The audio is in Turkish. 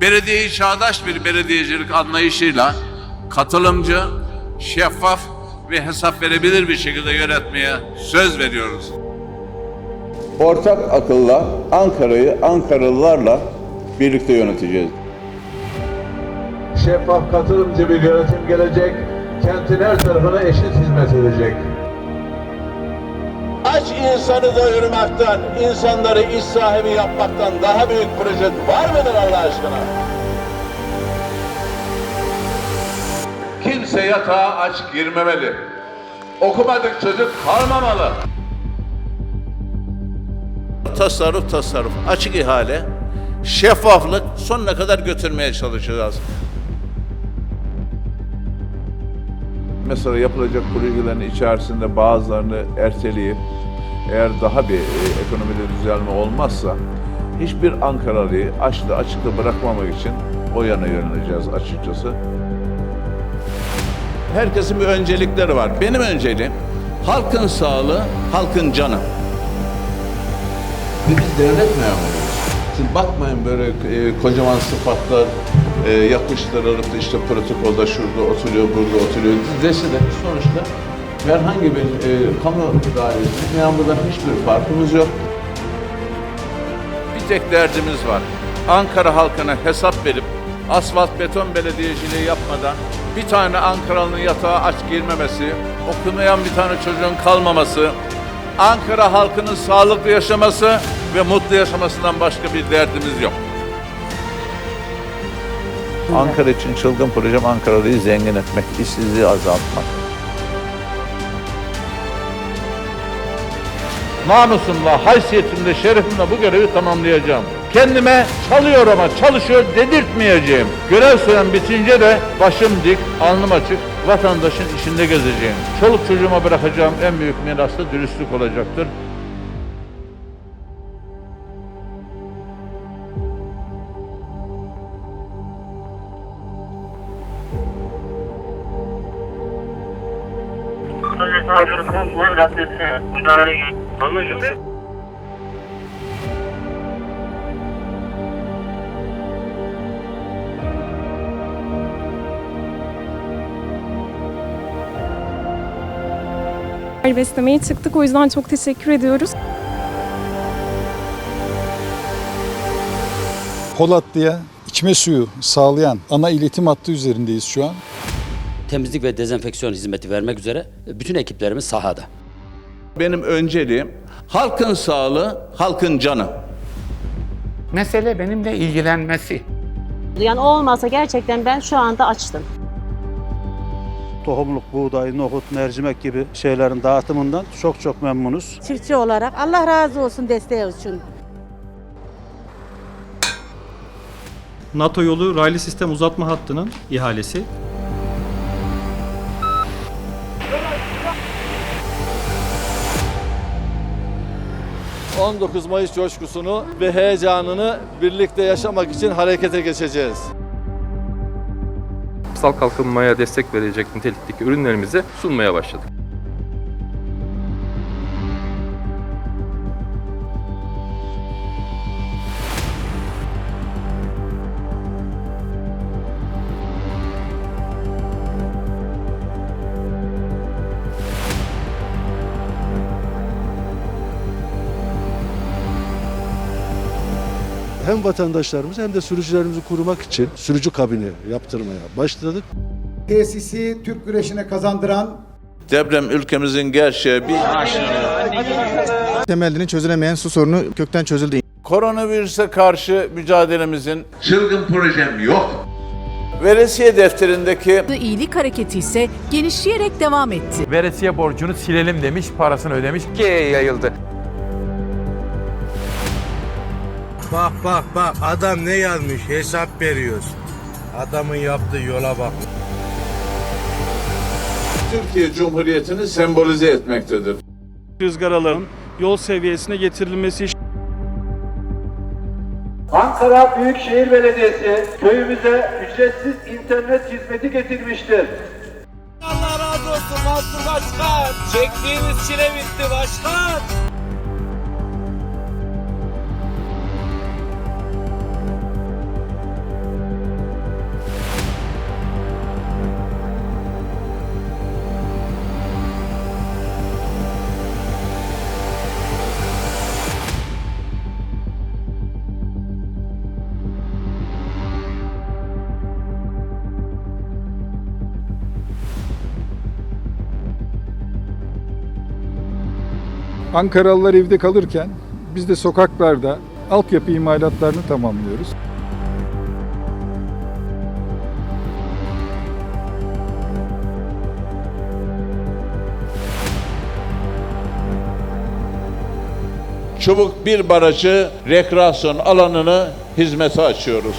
belediyeyi çağdaş bir belediyecilik anlayışıyla katılımcı, şeffaf ve hesap verebilir bir şekilde yönetmeye söz veriyoruz. Ortak akılla Ankara'yı Ankaralılarla birlikte yöneteceğiz. şeffaf katılımcı bir yönetim gelecek, kentin her tarafına eşit hizmet edecek. Aç insanı doyurmaktan, insanları iş sahibi yapmaktan daha büyük proje var mıdır Allah aşkına? Kimse yatağa aç girmemeli. Okumadık çocuk kalmamalı. tasarruf tasarruf, açık ihale, şeffaflık sonuna kadar götürmeye çalışacağız. Mesela yapılacak projelerin içerisinde bazılarını erteleyip eğer daha bir e, ekonomide düzelme olmazsa hiçbir Ankaralıyı açlı açıkta bırakmamak için o yana yöneleceğiz açıkçası. Herkesin bir öncelikleri var. Benim önceliğim halkın sağlığı, halkın canı. Ve biz devlet memuruyuz. Siz bakmayın böyle e, kocaman sıfatlar e, yapıştırılıp da işte protokolda şurada oturuyor, burada oturuyor dese de sonuçta herhangi bir e, kamu dairesinde memurdan hiçbir farkımız yok. Bir tek derdimiz var. Ankara halkına hesap verip asfalt beton belediyeciliği yapmadan bir tane Ankaralı'nın yatağa aç girmemesi, okumayan bir tane çocuğun kalmaması, Ankara halkının sağlıklı yaşaması ve mutlu yaşamasından başka bir derdimiz yok. Ankara için çılgın projem Ankara'yı zengin etmek, işsizliği azaltmak. Namusumla, haysiyetimle, şerefimle bu görevi tamamlayacağım. Kendime çalıyor ama çalışıyor dedirtmeyeceğim. Görev sürem bitince de başım dik, alnım açık, vatandaşın işinde gezeceğim. Çoluk çocuğuma bırakacağım en büyük miras da dürüstlük olacaktır. Anlaşıldı. beslemeye çıktık. O yüzden çok teşekkür ediyoruz. Polatlı'ya içme suyu sağlayan ana iletim hattı üzerindeyiz şu an. temizlik ve dezenfeksiyon hizmeti vermek üzere bütün ekiplerimiz sahada. Benim önceliğim halkın sağlığı, halkın canı. Mesele benimle ilgilenmesi. Yani o olmasa gerçekten ben şu anda açtım. Tohumluk, buğday, nohut, mercimek gibi şeylerin dağıtımından çok çok memnunuz. Çiftçi olarak Allah razı olsun desteği için. NATO yolu raylı sistem uzatma hattının ihalesi. ...19 Mayıs coşkusunu ve heyecanını birlikte yaşamak için harekete geçeceğiz. Kırsal kalkınmaya destek verecek nitelikteki ürünlerimizi sunmaya başladık. Hem vatandaşlarımız hem de sürücülerimizi korumak için sürücü kabini yaptırmaya başladık. Tesisi Türk güreşine kazandıran Deprem ülkemizin gerçeği bir Temelini çözülemeyen su sorunu kökten çözüldü. koronavirüse karşı mücadelemizin Çılgın projem yok. veresiye defterindeki İyilik hareketi ise genişleyerek devam etti. Veresiye borcunu silelim demiş, parasını ödemiş. G'ye yayıldı. Bak bak bak adam ne yazmış hesap veriyoruz. Adamın yaptığı yola bak. Türkiye Cumhuriyeti'ni sembolize etmektedir. Rızgaraların yol seviyesine getirilmesi Ankara Büyükşehir Belediyesi köyümüze ücretsiz internet hizmeti getirmiştir. Allah razı olsun Mansur Başkan. Çektiğiniz çile bitti başkan. Ankaralılar evde kalırken biz de sokaklarda altyapı imalatlarını tamamlıyoruz. Çubuk bir barajı rekreasyon alanını hizmete açıyoruz.